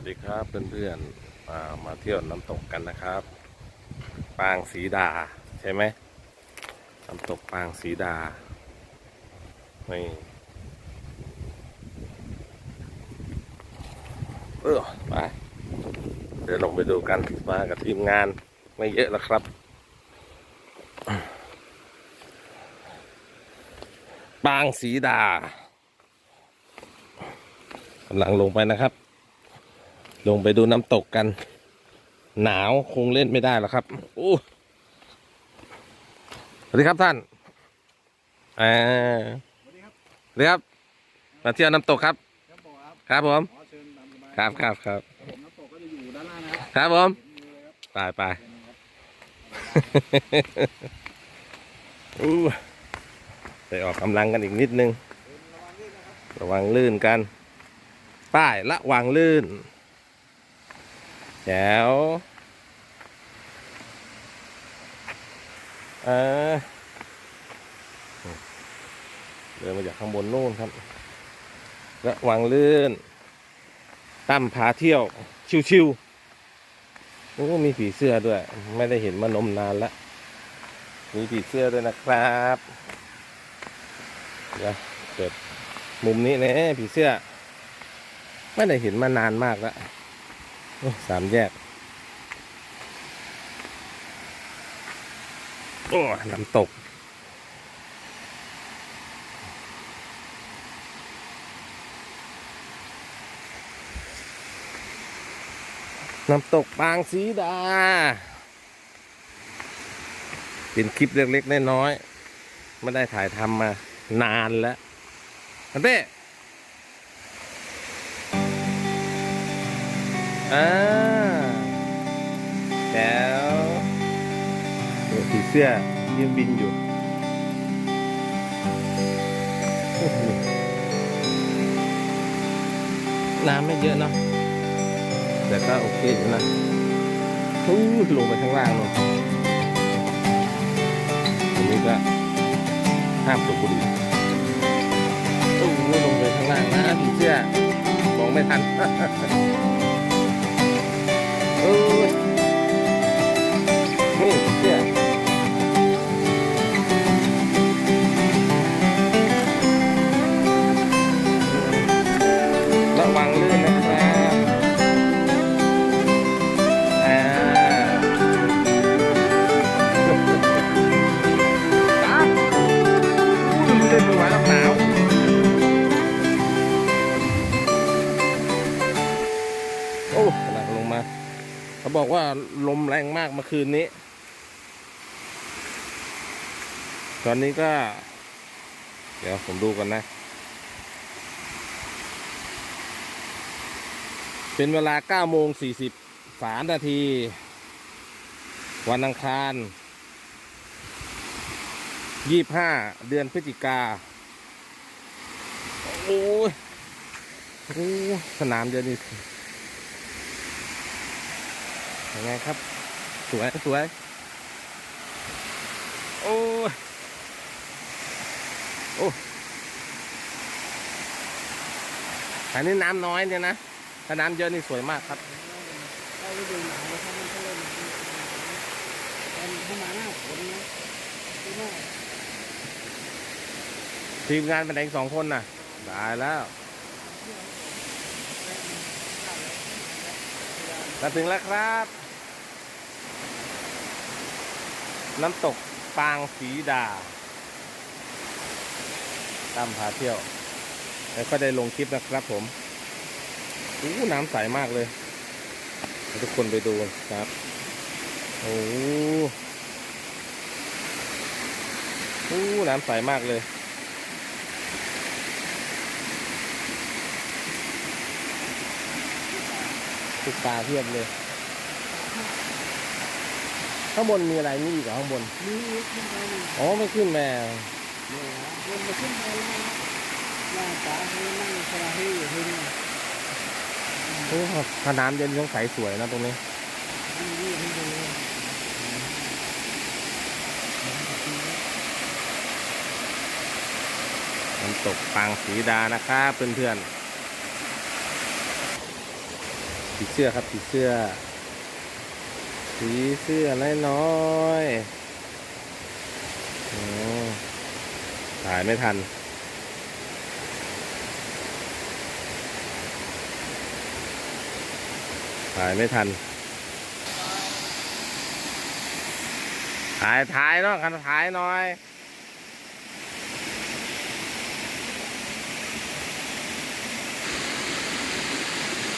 วัสดีครับเพื่อนๆมามาเที่ยวน้ำตกกันนะครับ ปางสีดาใช่ไหมน้ำตกปางสีดานี่เออไปเดี๋ยวลงไปดูกันมากับทีมงานไม่เยอะแล้วครับ ปางสีดากำลังลงไปนะครับ ลงไปดูน้ำตกกัน หนาวคงเล่นไม่ได้แล้วครับโอ้สวัสดีครับท่านอ่าสวัสดีครับสวัสดีครับมาเที่ยวน้ำตกครับ ครับผมครับครับครับครับผมน้ำตกก็จะอยู่ด้านล่างนะครับครับผมเห็นมือเลยไปไปอู้ไปออกกำลังกันอีกนิดนึง ระวังลื่นนะครับระวังลื่นกัน ป้ายละวางลื่น จ๋วเออเดินมาจากข้างบนนู่นครับระวังลื่น ตั้มพาเที่ยว ชิวๆ โอ้ มีผีเสื้อด้วย ไม่ได้เห็นมานมนานแล้ว มีผีเสื้อด้วยนะครับเดี๋ยวเปิดมุมนี้เนี่ยผีเสื้อ ไม่ได้เห็นมานานมากแล้ว สามแยก โอ้น้ำตก น้ำตกปางสีดา เป็นคลิปเล็กๆน้อยๆไม่ได้ถ่ายทำมานานแล้วอันเต้ อ่าแล้วโอ้ผีเสื้อยังบินอยู่น้ำไม่เยอะเนาะแต่ก็โอเคอยู่นะอู้ลงไปข้างล่างเลยตรงนี้ก็ห้ามสูบบุหรี่โอ้ลงไปข้างล่างนะผีเสื้อมองไม่ทัน โอ้ ว่าลมแรงมากเมื่อคืนนี้ ตอนนี้ก็ เดี๋ยวผมดูกันนะ เป็นเวลา9โมง40 3นาที วันอังคาร 25 เดือนพฤศจิกา โอ้ย โอ้ สนามเดียวนี่ ยังไงครับ สวยสวย โอ้โอ้อันนี้น้ำน้อยเนี่ยนะ ถ้าน้ำเยอะนี่สวยมากครับได้ฤดูหนาวนะครับมันก็เริ่มเป็นเข้ามาหน้าฝนนะที่ว่ทีมงานเป็นเองสองคนน่ะได้แล้วมาถึงแล้วครับ น้ำตกปางสีดาตามพาเที่ยว แล้วก็ได้ลงคลิปนะครับผมอู้น้ำใสมากเลยให้ทุกคนไปดูครับ โอ้โอ้น้ำใสมากเลยตุ๊กตาเทียบเลย ข้างบนมีอะไรนี่อีกเหรอข้างบน มีขึ้นไปนี่อ๋อไม่ขึ้นแม่เนี่ยเดินมาขึ้นไปแล้วหน้าตาให้นั่งสลาให้อยู่ที่นี่โอ้ถ้าน้ำเย็นต้องใสสวยนะตรงนี้นี่นี่ให้ดูน้ำตกปางสีดานะครับเพื่อนๆผีเสื้อครับผีเสื้อ ผีเสื้อน้อยๆอืมถ่ายไม่ทันถ่ายไม่ทัน ถ่ายถ่ายเนาะคันถ่ายหน่อย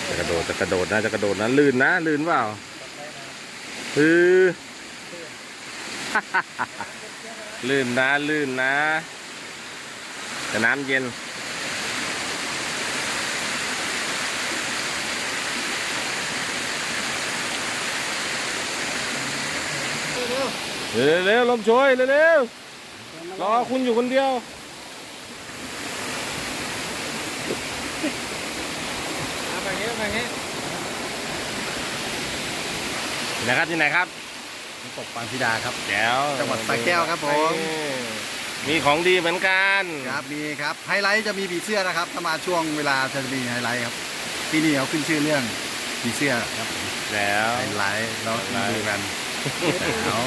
จะกระโดดจะกระโดดนะจะกระโดดนะลื่นนะลื่นเปล่า คือลื่นนะลื่นนะแต่น้ำเย็น เร็วเร็วลมโชยเร็วเร็วรอคุณอยู่คนเดียวไปเงี้ยไปเงี้ย ที่ไหนครับที่ไหนครับน้ำตกปางพิดาครับแก้วจังหวัดสระแก้วครับผม มีของดีเหมือนกันครับมีครับไฮไลท์จะมีผีเสื้อนะครับถ้ามาช่วงเวลาจะมีไฮไลท์ครับที่นี่เขาขึ้นชื่อเรื่องผีเสื้อครับแล้วไฮไลท์เรามาดูกันเอา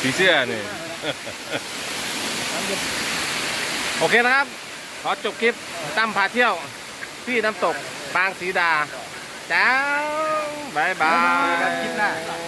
ผีเสื้อนี่โอเคนะครับ ขอจบคลิปตั้มพาเที่ยวที่น้ำตก ปางสีดาจ้าวบายบาย